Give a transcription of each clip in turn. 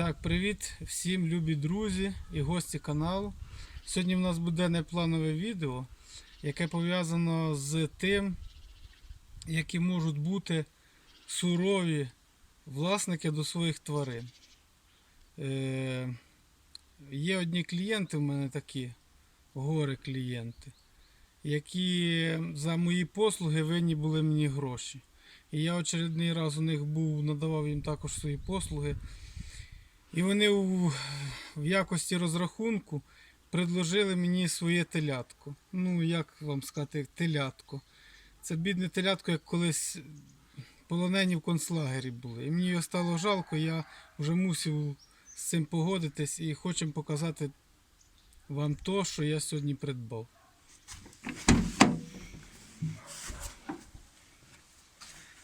Так, привіт всім любі друзі і гості каналу. Сьогодні в нас буде непланове відео, яке пов'язано з тим, які можуть бути сурові власники до своїх тварин. Е, є одні клієнти в мене такі, гори клієнти, які за мої послуги винні були мені гроші. І я очередний раз у них був, надавав їм також свої послуги. І вони у, в якості розрахунку предложили мені своє телятко. Ну, як вам сказати, телятко. Це бідне телятко, як колись полонені в концлагері були. І мені його стало жалко, я вже мусив з цим погодитись і хочемо показати вам то, що я сьогодні придбав.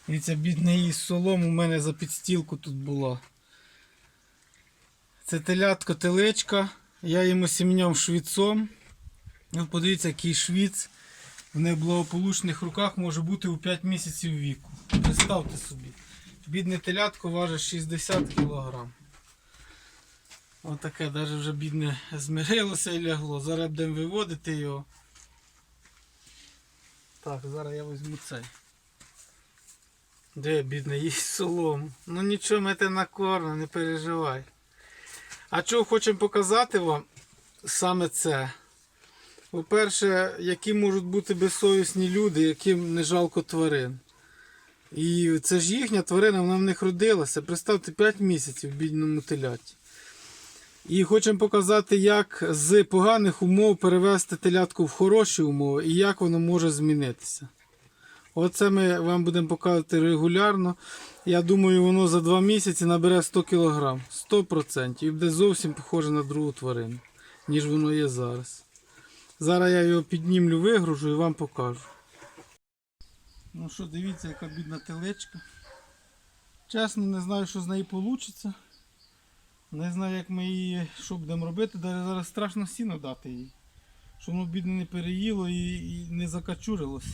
І ця бідна її солом у мене за підстілку тут була. Це телятко телечка. Я йому сім'ям швіцом. Ви подивіться, який швіц в неблагополучних руках може бути у 5 місяців віку. Представте собі. Бідне телятко важить 60 кг. Отаке, навіть вже бідне змирилося і лягло. Зараз будемо виводити його. Так, зараз я візьму цей. Де бідне, їсть солому. Ну нічого, ми те накормимо, не переживай. А чого хочемо показати вам саме це? По-перше, які можуть бути безсовісні люди, яким не жалко тварин. І це ж їхня тварина, вона в них родилася. Представте, 5 місяців в бідному теляті. І хочемо показати, як з поганих умов перевести телятку в хороші умови і як воно може змінитися. Оце ми вам будемо показувати регулярно. Я думаю, воно за 2 місяці набере 100 кг. 100%. І буде зовсім похоже на другу тварину, ніж воно є зараз. Зараз я його піднімлю, вигружу і вам покажу. Ну що, дивіться, яка бідна телечка. Чесно, не знаю, що з неї вийде. Не знаю, як ми її що будемо робити. Даже зараз страшно сіно дати їй. Щоб воно бідне не переїло і, не закачурилось.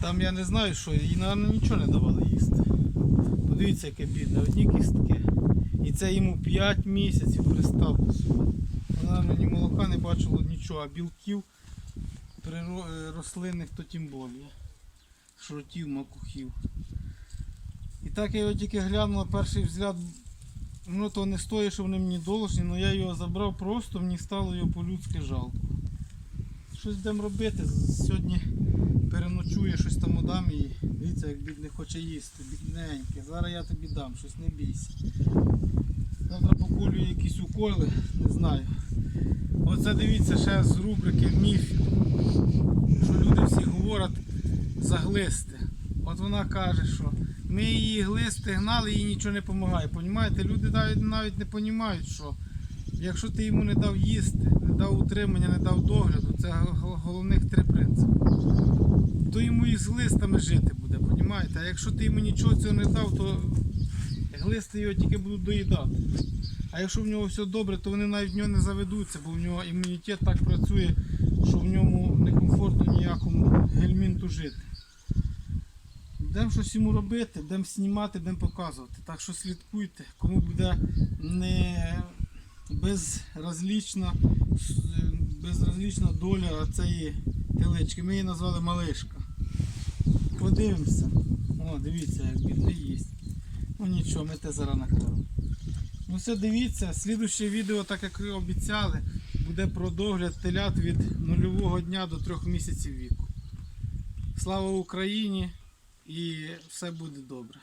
Там я не знаю, що, їй, напевно, нічого не давали їсти. Подивіться, яке бідне, одні кістки. І це йому 5 місяців, представте собі. Вона ні молока не бачила нічого, а білків е, рослинних то тим більше. Шротів, макухів. І так я його тільки глянув на перший взгляд. Ну то не стоїть, що вони мені должні, але я його забрав просто, мені стало його по-людськи жалко. Щось будемо робити. Сьогодні переночує, щось там дам і дивіться, як бідний хоче їсти, бідненький. Зараз я тобі дам, щось не бійся. Завтра поколю якісь уколи, не знаю. Оце дивіться ще з рубрики міфів, що люди всі говорять за глисти. От вона каже, що ми її глисти гнали, їй нічого не допомагає. Люди навіть, навіть не розуміють, що якщо ти йому не дав їсти, не дав утримання, не дав догляду, це головних три принципи то йому і з глистами жити буде, понімаєте? А якщо ти йому нічого цього не дав, то глисти його тільки будуть доїдати. А якщо в нього все добре, то вони навіть в нього не заведуться, бо в нього імунітет так працює, що в ньому некомфортно ніякому гельмінту жити. Будемо щось йому робити, будемо знімати, будемо показувати. Так що слідкуйте, кому буде не безразлічна, безразлічна доля цієї телечки. Ми її назвали малишка. Подивимося. О, дивіться, як бідний їсть. Ну нічого, ми те зараз накладемо. Ну все, дивіться, слідуще відео, так як ви обіцяли, буде про догляд телят від нульового дня до трьох місяців віку. Слава Україні і все буде добре.